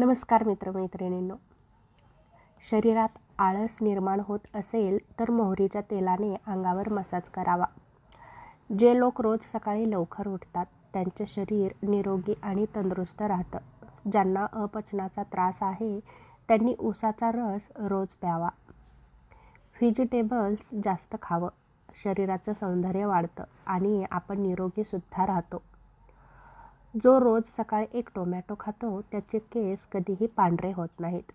नमस्कार मित्रमैत्रिणींनो. शरीरात आळस निर्माण होत असेल तर मोहरीच्या तेलाने अंगावर मसाज करावा. जे लोक रोज सकाळी लवकर उठतात त्यांचे शरीर निरोगी आणि तंदुरुस्त राहतं. ज्यांना अपचनाचा त्रास आहे त्यांनी ऊसाचा रस रोज प्यावा. व्हेजिटेबल्स जास्त खावं. शरीराचं सौंदर्य वाढतं आणि आपण निरोगीसुद्धा राहतो. जो रोज सकाळी एक टोमॅटो खातो त्याचे केस कधीही पांढरे होत नाहीत.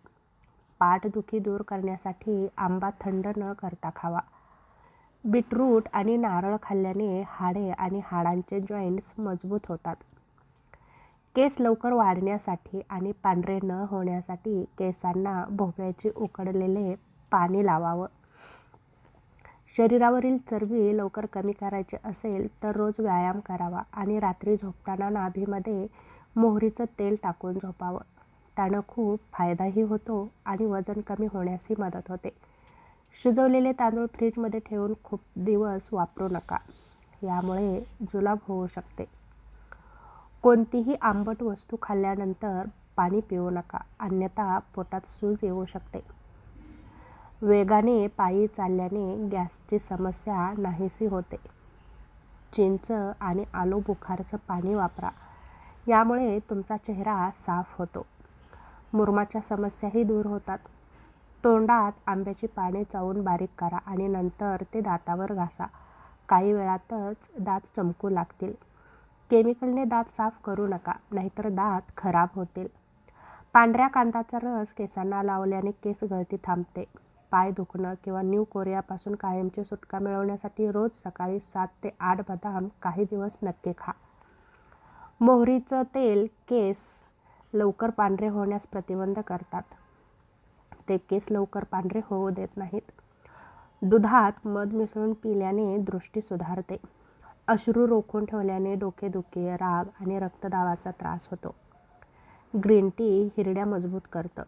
पाठदुखी दूर करण्यासाठी आंबा थंड न करता खावा. बीटरूट आणि नारळ खाल्ल्याने हाडे आणि हाडांचे जॉईंट्स मजबूत होतात. केस लवकर वाढण्यासाठी आणि पांढरे न होण्यासाठी केसांना भोपळ्याचे उकडलेले पाणी लावावं. शरीरावरील चरबी लवकर कमी करायची असेल तर रोज व्यायाम करावा आणि रात्री झोपताना नाभीमध्ये मोहरीचं तेल टाकून झोपावं. त्यानं खूप फायदाही होतो आणि वजन कमी होण्यासही मदत होते. शिजवलेले तांदूळ फ्रीजमध्ये ठेवून खूप दिवस वापरू नका. यामुळे जुलाब होऊ शकते. कोणतीही आंबट वस्तू खाल्ल्यानंतर पाणी पिऊ नका. अन्यथा पोटात सूज येऊ शकते. वेगाने पायी चालल्याने गॅसची समस्या नाहीशी होते. चिंच आणि आलू बुखारचं पाणी वापरा. यामुळे तुमचा चेहरा साफ होतो. मुरमाच्या समस्याही दूर होतात. तोंडात आंब्याची पाने चावून बारीक करा आणि नंतर ते दातावर घासा. काही वेळातच दात चमकू लागतील. केमिकलने दात साफ करू नका नाहीतर दात खराब होतील. पांढऱ्या कांदाचा रस केसांना लावल्याने केस गळती थांबते. पाय दुखणं किंवा न्यू कोरियापासून कायमची सुटका मिळवण्यासाठी रोज सकाळी सात ते आठ बदाम काही दिवस नक्की खा. मोहरीचं तेल केस लवकर पांढरे होण्यास प्रतिबंध करतात. ते केस लवकर पांढरे होऊ देत नाहीत. दुधात मध मिसळून पिल्याने दृष्टी सुधारते. अश्रू रोखून ठेवल्याने डोकेदुखी राग आणि रक्तदाबाचा त्रास होतो. ग्रीन टी हिरड्या मजबूत करतं.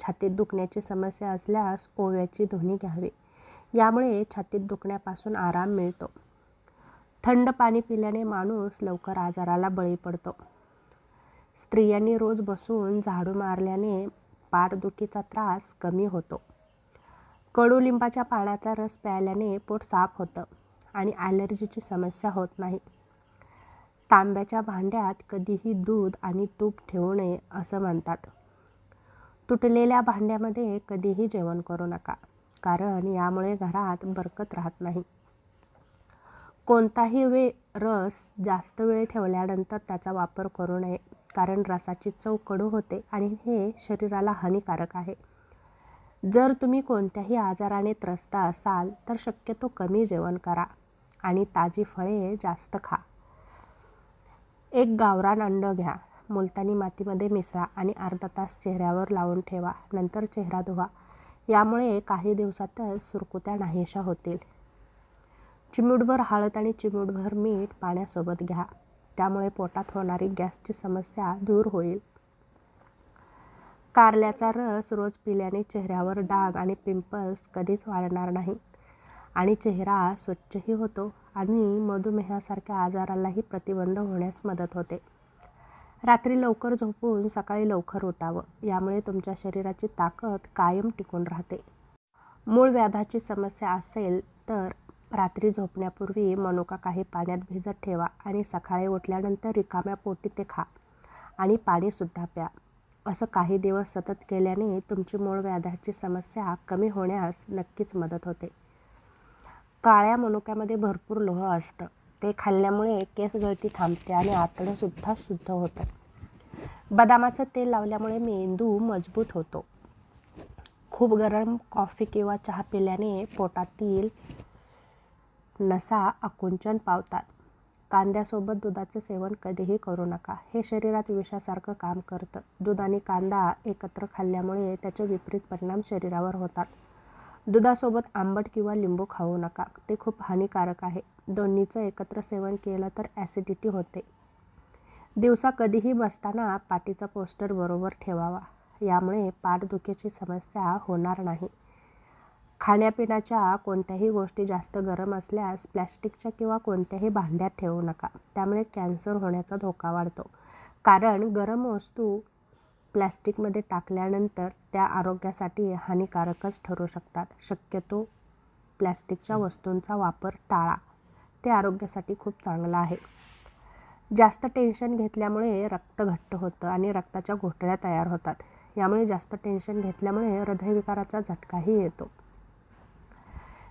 छातीत दुखण्याची समस्या असल्यास ओव्याची धुणी घ्यावी. यामुळे छातीत दुखण्यापासून आराम मिळतो. थंड पाणी पिल्याने माणूस लवकर आजाराला बळी पडतो. स्त्रियांनी रोज बसून झाडू मारल्याने पाठदुखीचा त्रास कमी होतो. कडुलिंबाच्या पाण्याचा रस प्यायल्याने पोट साफ होतं आणि ॲलर्जीची समस्या होत नाही. तांब्याच्या भांड्यात कधीही दूध आणि तूप ठेवू नये असं म्हणतात. तुटलेल्या भांड्यामध्ये कधीही जेवण करू नका कारण यामुळे घरात बरकत राहत नाही. कोणताही वेळ रस जास्त वेळ ठेवल्यानंतर त्याचा वापर करू नये कारण रसाची चव कडू होते आणि हे शरीराला हानिकारक आहे. जर तुम्ही कोणत्याही आजाराने त्रस्त असाल तर शक्यतो कमी जेवण करा आणि ताजी फळे जास्त खा. एक गावरान अंड घ्या. मुलतानी मातीमध्ये मिसळा आणि अर्धा तास चेहऱ्यावर लावून ठेवा नंतर चेहरा धुवा. यामुळे काही दिवसातच सुरकुत्या नाहीशा होतील. चिमूटभर हळद आणि चिमूटभर मीठ पाण्यासोबत घ्या. त्यामुळे पोटात होणारी गॅसची समस्या दूर होईल. कारल्याचा रस रोज पिल्याने चेहऱ्यावर डाग आणि पिंपल्स कधीच वाढणार नाही आणि चेहरा स्वच्छही होतो आणि मधुमेहासारख्या आजारालाही प्रतिबंध होण्यास मदत होते. रात्री लवकर झोपून सकाळी लवकर उठावं. यामुळे तुमच्या शरीराची ताकद कायम टिकून राहते. मूळ व्याधाची समस्या असेल तर रात्री झोपण्यापूर्वी मनुका काही पाण्यात भिजत ठेवा आणि सकाळी उठल्यानंतर रिकाम्या पोटी ते खा आणि पाणीसुद्धा प्या. असं काही दिवस सतत केल्याने तुमची मूळ व्याधाची समस्या कमी होण्यास नक्कीच मदत होते. काळ्या मनुक्यामध्ये भरपूर लोह असतं. ते खाल्ल्यामुळे केस गळती थांबते आणि आतडंसुद्धा शुद्ध होतं बदामाचं तेल लावल्यामुळे मेंदू मजबूत होतो. खूप गरम कॉफी किंवा चहा पिल्याने पोटातील नसा आकुंचन पावतात. कांद्यासोबत दुधाचं सेवन कधीही करू नका. हे शरीरात विषासारखं काम करतं. दूध आणि कांदा एकत्र खाल्ल्यामुळे त्याचे विपरीत परिणाम शरीरावर होतात. दुधासोबत आंबट किंवा लिंबू खाऊ नका. ते खूप हानिकारक आहे. दोन्हीचं एकत्र सेवन केलं तर ॲसिडिटी होते. दिवसा कधीही बसताना पाठीचा पोस्टर बरोबर ठेवावा. यामुळे पाठदुखीची समस्या होणार नाही. खाण्यापिण्याच्या कोणत्याही गोष्टी जास्त गरम असल्यास प्लॅस्टिकच्या किंवा कोणत्याही भांड्यात ठेवू नका. त्यामुळे कॅन्सर होण्याचा धोका वाढतो. कारण गरम वस्तू प्लॅस्टिकमध्ये टाकल्यानंतर त्या आरोग्यासाठी हानिकारकच ठरू शकतात. शक्यतो प्लॅस्टिकच्या वस्तूंचा वापर टाळा. ते आरोग्यासाठी खूप चांगलं आहे. जास्त टेन्शन घेतल्यामुळे रक्त घट्ट होतं आणि रक्ताच्या घोटळ्या तयार होतात. यामुळे जास्त टेन्शन घेतल्यामुळे हृदयविकाराचा झटकाही येतो.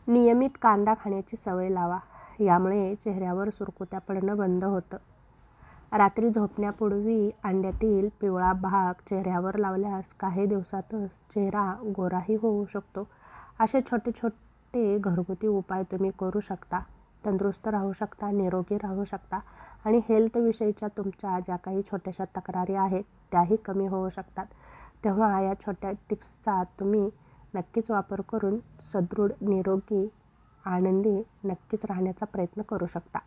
नियमित कांदा खाण्याची सवय लावा. यामुळे चेहऱ्यावर सुरकुत्या पडणं बंद होतं. रात्री झोपण्यापूर्वी अंड्यातील पिवळा भाग चेहऱ्यावर लावल्यास काही दिवसातच चेहरा गोराही होऊ शकतो. असे छोटे छोटे घरगुती उपाय तुम्ही करू शकता. तंदुरुस्त राहू शकता निरोगी राहू शकता आणि हेल्थविषयीच्या तुमच्या ज्या काही छोट्याशा तक्रारी आहेत त्याही कमी होऊ शकतात. तेव्हा या छोट्या टिप्सचा तुम्ही नक्कीच वापर करून सदृढ निरोगी आनंदी नक्कीच राहण्याचा प्रयत्न करू शकता.